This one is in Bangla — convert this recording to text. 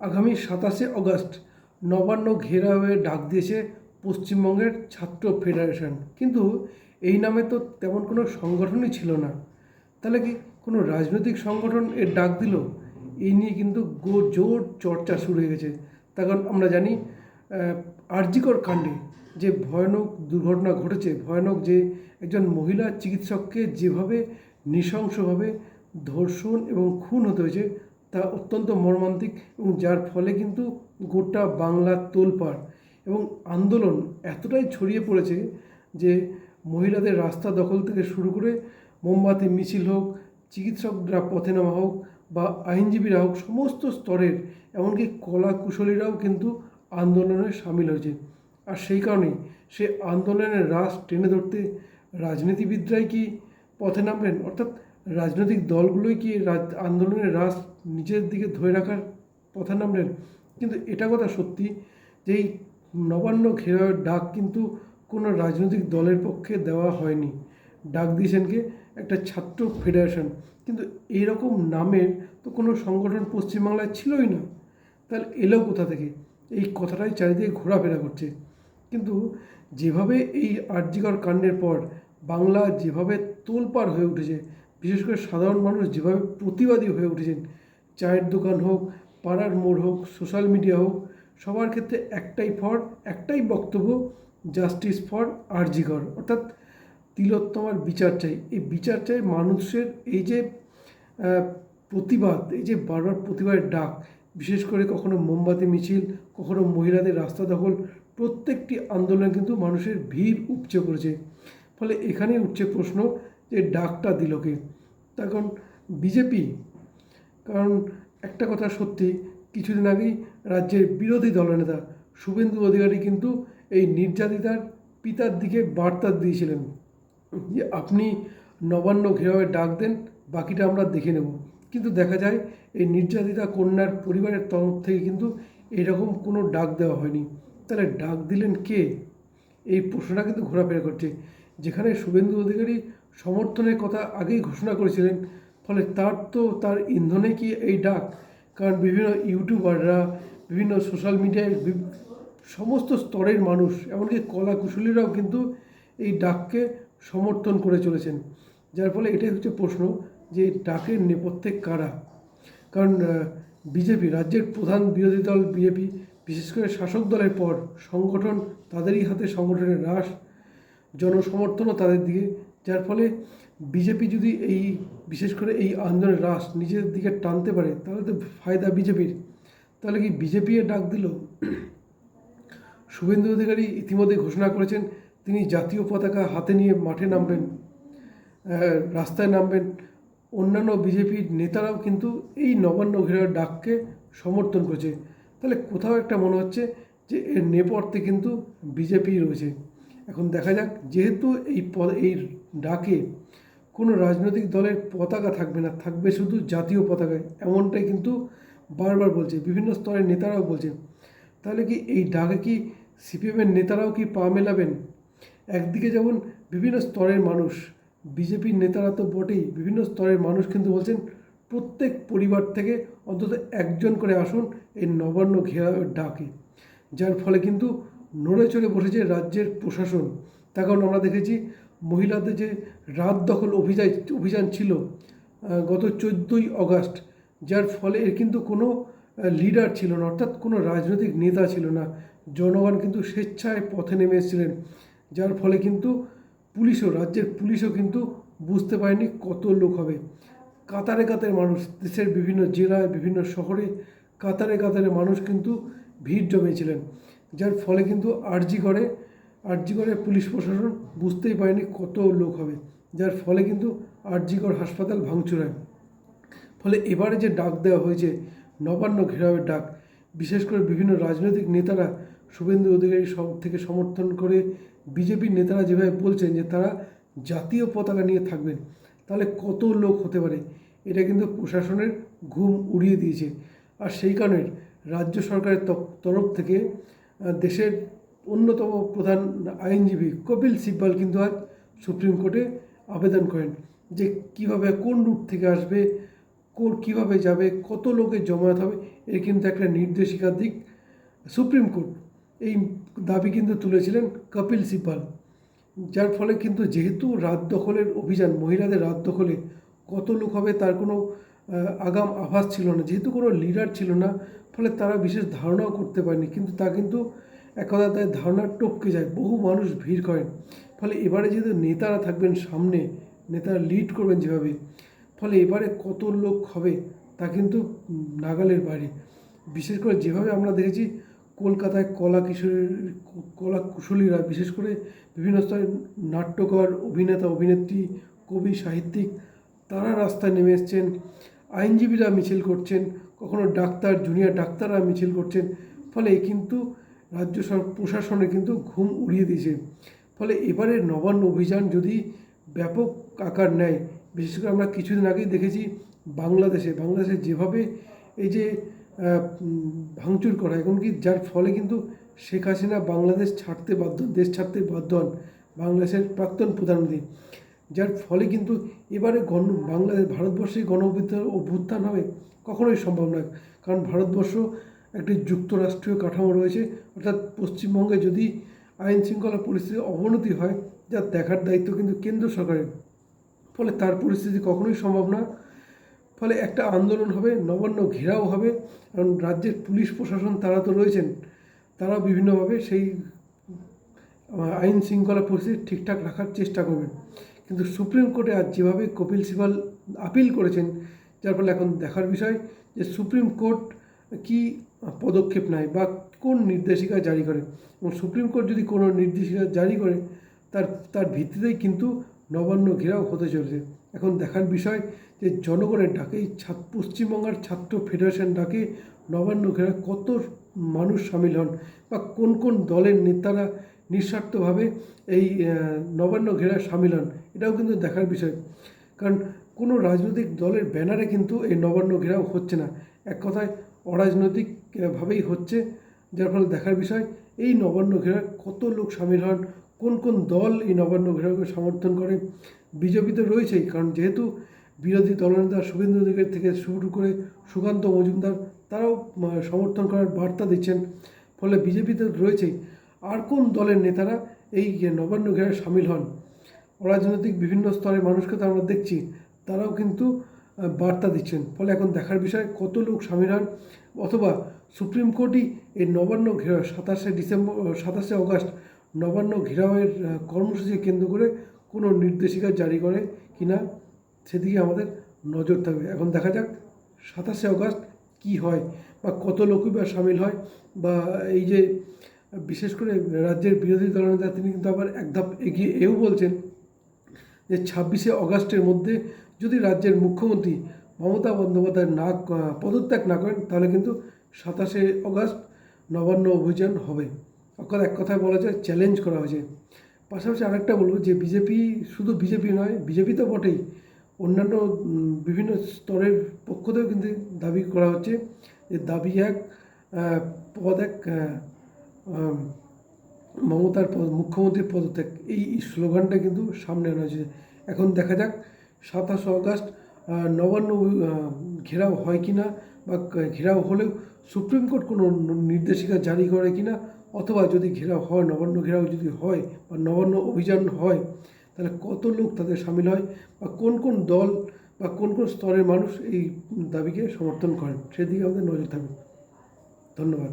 আগামী সাতাশে অগস্ট নবান্ন ঘেরাওয়ে ডাক দিয়েছে পশ্চিমবঙ্গের ছাত্র ফেডারেশন। কিন্তু এই নামে তো তেমন কোনো সংগঠনই ছিল না। তাহলে কি কোনো রাজনৈতিক সংগঠন এর ডাক দিল? এই নিয়ে কিন্তু গো জোর চর্চা শুরু হয়ে গেছে। তার কারণ আমরা জানি আরজিকর কাণ্ডে যে ভয়ানক দুর্ঘটনা ঘটেছে, ভয়ানক যে একজন মহিলা চিকিৎসককে যেভাবে নৃশংসভাবে ধর্ষণ এবং খুন হতে হয়েছে তা অত্যন্ত মর্মান্তিক এবং যার ফলে কিন্তু গোটা বাংলার তোলপাড় এবং আন্দোলন এতটাই ছড়িয়ে পড়েছে যে মহিলাদের রাস্তা দখল থেকে শুরু করে মোমবাতি, মিছিল হোক, চিকিৎসকরা পথে নামা হোক বা আইনজীবীরা হোক, সমস্ত স্তরের এমনকি কলা কুশলীরাও কিন্তু আন্দোলনে সামিল হয়েছে। আর সেই কারণেই সে আন্দোলনের রাস টেনে ধরতে রাজনীতিবিদরাই কি পথে নামবেন অর্থাৎ রাজনৈতিক দলগুলোই কি আন্দোলনের রাস নিজের দিকে ধরে রাখার পথে নামলেন। কিন্তু এটা কথা সত্যি যে এই নবান্ন ঘেরাওয়ের ডাক কিন্তু কোনো রাজনৈতিক দলের পক্ষে দেওয়া হয়নি। ডাক দিয়েছেন কে? একটা ছাত্র ফেডারেশন। কিন্তু এইরকম নামের তো কোনো সংগঠন পশ্চিমবাংলায় ছিলই না। তাহলে এলো কোথা থেকে? এই কথাটাই চারিদিকে ঘোরাফেরা করছে। কিন্তু যেভাবে এই আর্যিকর কাণ্ডের পর বাংলা যেভাবে তোলপাড় হয়ে উঠেছে, বিশেষ করে সাধারণ মানুষ যেভাবে প্রতিবাদী হয়ে উঠেছেন চায়ের দোকান হোক, পাড়ার মোড় হোক সোশ্যাল মিডিয়া হোক, সবার ক্ষেত্রে একটাই ফর একটাই বক্তব্য জাস্টিস ফর আরজিকর অর্থাৎ তিলোত্তমার বিচার চাই। এই বিচার চাই মানুষের এই যে প্রতিবাদ, এই যে বারবার প্রতিবাদের ডাক, বিশেষ করে কখনো মোমবাতি মিছিল, কখনো মহিলাদের রাস্তা দখল, প্রত্যেকটি আন্দোলনে কিন্তু মানুষের ভিড় উপচে পড়েছে। ফলে এখানেই উঠছে প্রশ্ন যে, ডাকটা দিল কে? তার বিজেপি কারণ একটা কথা সত্যি, কিছুদিন আগেই রাজ্যের বিরোধী দলনেতা শুভেন্দু অধিকারী কিন্তু এই নির্যাতিতার পিতার দিকে বার্তা দিয়েছিলেন যে আপনি নবান্ন ঘেরাওয়ে ডাক দেন, বাকিটা আমরা দেখে নেব। কিন্তু দেখা যায় এই নির্যাতিতা কন্যার পরিবারের তরফ থেকে কিন্তু এরকম কোনো ডাক দেওয়া হয়নি। তাহলে ডাক দিলেন কে? এই প্রশ্নটা কিন্তু ঘোরাফেরা করছে। যেখানে শুভেন্দু অধিকারী সমর্থনের কথা আগেই ঘোষণা করেছিলেন ফলে তার তো তার ইন্ধনে কি এই ডাক? কারণ বিভিন্ন ইউটিউবাররা, বিভিন্ন সোশ্যাল মিডিয়ায় সমস্ত স্তরের মানুষ, এমনকি কলা কুশলীরাও কিন্তু এই ডাককে সমর্থন করে চলেছেন। যার ফলে এটাই হচ্ছে প্রশ্ন যে ডাকের নেপথ্যে কারা? কারণ বিজেপি, রাজ্যের প্রধান বিরোধী দল বিজেপি, বিশেষ করে শাসক দলের পর সংগঠন তাদেরই হাতে সংগঠনের হ্রাস জনসমর্থনও তাদের দিকে। যার ফলে বিজেপি যদি এই, বিশেষ করে এই আন্দোলনের হ্রাস নিজের দিকে টানতে পারে, তাহলে তো ফায়দা বিজেপির। তাহলে কি বিজেপি ডাক দিল? শুভেন্দু অধিকারী ইতিমধ্যে ঘোষণা করেছেন, তিনি জাতীয় পতাকা হাতে নিয়ে মাঠে নামবেন রাস্তায় নামবেন। অন্যান্য বিজেপির নেতারাও কিন্তু এই নবান্ন ঘেরার ডাককে সমর্থন করেছে। তাহলে কোথাও একটা মনে হচ্ছে যে এর নেপথ্যে কিন্তু বিজেপি রয়েছে। এখন দেখা যাক, যেহেতু এই পদ, এই ডাকে কোনো রাজনৈতিক দলের পতাকা থাকবে না, থাকবে শুধু জাতীয় পতাকায়। এমনটাই কিন্তু বারবার বলছে, বিভিন্ন স্তরের নেতারাও বলছে তাহলে কি এই ডাকে কি সিপিএমের নেতারাও কি পা মেলাবেন? একদিকে যেমন বিভিন্ন স্তরের মানুষ, বিজেপির নেতারা তো বটেই, বিভিন্ন স্তরের মানুষ কিন্তু বলছেন, প্রত্যেক পরিবার থেকে অন্তত একজন করে আসুন এই নবান্ন ঘেরা ডাকে। যার ফলে কিন্তু নড়ে চড়ে বসেছে রাজ্যের প্রশাসন। তার কারণ আমরা দেখেছি, মহিলাদের যে রাত দখল অভিযান অভিযান ছিল গত চোদ্দোই অগাস্ট, যার ফলে এর কিন্তু কোনো লিডার ছিল না, অর্থাৎ কোনো রাজনৈতিক নেতা ছিল না। জনগণ কিন্তু স্বেচ্ছায় পথে নেমে এসেছিলেন, যার ফলে কিন্তু পুলিশও, রাজ্যের পুলিশও কিন্তু বুঝতে পারেনি কত লোক হবে। কাতারে কাতারে মানুষ, দেশের বিভিন্ন জেলায়, বিভিন্ন শহরে কাতারে কাতারে মানুষ কিন্তু ভিড় জমিয়েছিলেন যার ফলে কিন্তু আরজি করে আরজি করে পুলিশ প্রশাসন বুঝতেই পারেনি কত লোক হবে। যার ফলে কিন্তু আরজিকর হাসপাতাল ভাঙচুর হয়। ফলে এবারে যে ডাক দেওয়া হয়েছে, নবান্ন ঘেরাওয়ের ডাক, বিশেষ করে বিভিন্ন রাজনৈতিক নেতারা শুভেন্দু অধিকারী সব থেকে সমর্থন করে বিজেপির নেতারা যেভাবে বলছেন যে তারা জাতীয় পতাকা নিয়ে থাকবেন, তাহলে কত লোক হতে পারে? এটা কিন্তু প্রশাসনের ঘুম উড়িয়ে দিয়েছে। আর সেই কারণে রাজ্য সরকারের তরফ থেকে দেশের অন্যতম প্রধান আইনজীবী কপিল সিব্বাল কিন্তু আজ সুপ্রিম কোর্টে আবেদন করেন যে কীভাবে কোন রুট থেকে আসবে কোর কীভাবে যাবে, কত লোকের জমায়েত হবে, এর কিন্তু একটা নির্দেশিকার দিক সুপ্রিম কোর্ট। এই দাবি কিন্তু তুলেছিলেন কপিল সিপাল যার ফলে কিন্তু যেহেতু রাত দখলের অভিযান, মহিলাদের রাত দখলে কত লোক হবে তার কোনো আগাম আভাস ছিল না, যেহেতু কোনো লিডার ছিল না, ফলে তারা বিশেষ ধারণাও করতে পারেনি, কিন্তু তা কিন্তু এক কথা তাদের ধারণা টপকে যায়, বহু মানুষ ভিড় করেন। ফলে এবারে যেহেতু নেতারা থাকবেন সামনে, নেতারা লিড করবেন যেভাবে, ফলে এবারে কত লোক হবে তা কিন্তু নাগালের বাইরে। বিশেষ করে যেভাবে আমরা দেখেছি কলকাতায় কলা কিশোরীর কলা কুশলীরা বিশেষ করে বিভিন্ন স্তরের নাট্যকর, অভিনেতা, অভিনেত্রী, কবি, সাহিত্যিক, তারা রাস্তায় নেমে এসছেন। আইনজীবীরা মিছিল করছেন, কখনো ডাক্তার জুনিয়র ডাক্তাররা মিছিল করছেন। ফলে কিন্তু রাজ্য প্রশাসনে কিন্তু ঘুম উড়িয়ে দিয়েছে। ফলে এবারে নবান্ন অভিযান যদি ব্যাপক আকার নেয়, বিশেষ করে আমরা কিছুদিন আগেই দেখেছি বাংলাদেশে বাংলাদেশে যেভাবে এই যে ভাঙচুর করা, এমনকি যার ফলে কিন্তু শেখ হাসিনা বাংলাদেশ ছাড়তে বাধ্য, দেশ ছাড়তে বাধ্য হন বাংলাদেশের প্রাক্তন প্রধানমন্ত্রী। যার ফলে কিন্তু এবারে গণ, বাংলাদেশ ভারতবর্ষে গণ অভ্যুত্থান হবে, কখনোই সম্ভব নয়। কারণ ভারতবর্ষ একটি যুক্তরাষ্ট্রীয় কাঠামো রয়েছে। অর্থাৎ পশ্চিমবঙ্গে যদি আইন শৃঙ্খলা পরিস্থিতির অবনতি হয়, যা দেখার দায়িত্ব কিন্তু কেন্দ্র সরকারের। ফলে তার পরিস্থিতি কখনোই সম্ভব না। ফলে একটা আন্দোলন হবে, নবান্ন ঘেরাও হবে, কারণ রাজ্যের পুলিশ প্রশাসন তারা তো রয়েছেন তারা বিভিন্নভাবে সেই আইন শৃঙ্খলা পরিস্থিতি ঠিকঠাক রাখার চেষ্টা করবেন। কিন্তু সুপ্রিম কোর্টে আজ যেভাবে কপিল সিবাল আপিল করেছেন, যার ফলে এখন দেখার বিষয় যে সুপ্রিম কোর্ট কি পদক্ষেপ নেয় বা কোন নির্দেশিকা জারি করে। এবং সুপ্রিম কোর্ট যদি কোনো নির্দেশিকা জারি করে, তার তার ভিত্তিতেই কিন্তু নবান্ন ঘেরাও হতে চলেছে। এখন দেখার বিষয় যে জনগণের ডাকে ছাত্র, পশ্চিমবঙ্গের ছাত্র ফেডারেশন ডাকে নবান্ন ঘেরা কত মানুষ সামিল হন বা কোন কোন দলের নেতারা নিঃস্বার্থভাবে এই নবান্ন ঘেরা সামিল হন, এটাও কিন্তু দেখার বিষয়। কারণ কোনো রাজনৈতিক দলের ব্যানারে কিন্তু এই নবান্ন ঘেরাও হচ্ছে না। এক কথায় অরাজনৈতিক আহ, ভাবেই হচ্ছে যার ফলে দেখার বিষয় এই নবান্ন ঘেরা কত লোক সামিল হন কোন কোন দল এই নবান্ন ঘেরাওকে সমর্থন করে বিজেপি তো রয়েছেই কারণ যেহেতু বিরোধী দলনেতা শুভেন্দু অধিকারী থেকে শুরু করে সুকান্ত মজুমদার তারাও সমর্থন করার বার্তা দিচ্ছেন ফলে বিজেপি তো রয়েছেই। আর কোন দলের নেতারা এই নবান্ন ঘেরায় সামিল হন? অরাজনৈতিক বিভিন্ন স্তরের মানুষকে তো আমরা দেখছি তারাও কিন্তু বার্তা দিচ্ছেন। ফলে এখন দেখার বিষয়, কত লোক সামিল হন অথবা সুপ্রিম কোর্টই এই নবান্ন ঘেরাও, সাতাশে ডিসেম্বর সাতাশে অগস্ট নবান্ন ঘেরাওয়ের কর্মসূচি কেন্দ্র করে কোনো নির্দেশিকা জারি করে কিনা সেদিকে আমাদের নজর থাকবে। এখন দেখা যাক সাতাশে অগস্ট কি হয় বা কত লোকই বা সামিল হয় বা এই যে বিশেষ করে রাজ্যের বিরোধী দলনেতা তিনি কিন্তু আবার এক ধাপ এগিয়ে, এও বলছেন যে ছাব্বিশে অগস্টের মধ্যে যদি রাজ্যের মুখ্যমন্ত্রী মমতা বন্দ্যোপাধ্যায় না, পদত্যাগ না করেন, তাহলে কিন্তু সাতাশে অগস্ট নবান্ন অভিযান হবে। অর্থাৎ এক কথায় বলা যায় চ্যালেঞ্জ করা হয়েছে। পাশাপাশি আরেকটা বলব যে, বিজেপি শুধু বিজেপি নয়, বিজেপি তো বটেই। অন্যান্য বিভিন্ন স্তরের পক্ষ থেকেও কিন্তু দাবি করা হচ্ছে যে, দাবি এক পদ এক মমতার মুখ্যমন্ত্রীর পদত্যাগ। এই স্লোগানটা কিন্তু সামনে আনা হয়েছে এখন দেখা যাক সাতাশে অগাস্ট নবান্ন ঘেরাও হয় কি না বা ঘেরাও হলেও সুপ্রিম কোর্ট কোনো নির্দেশিকা জারি করে কি না অথবা যদি ঘেরাও হয়, নবান্ন ঘেরাও যদি হয় বা নবান্ন অভিযান হয়, তাহলে কত লোক তাদের সামিল হয় বা কোন কোন দল বা কোন কোন স্তরের মানুষ এই দাবিকে সমর্থন করেন? সেদিকে আমাদের নজর থাকবে। ধন্যবাদ।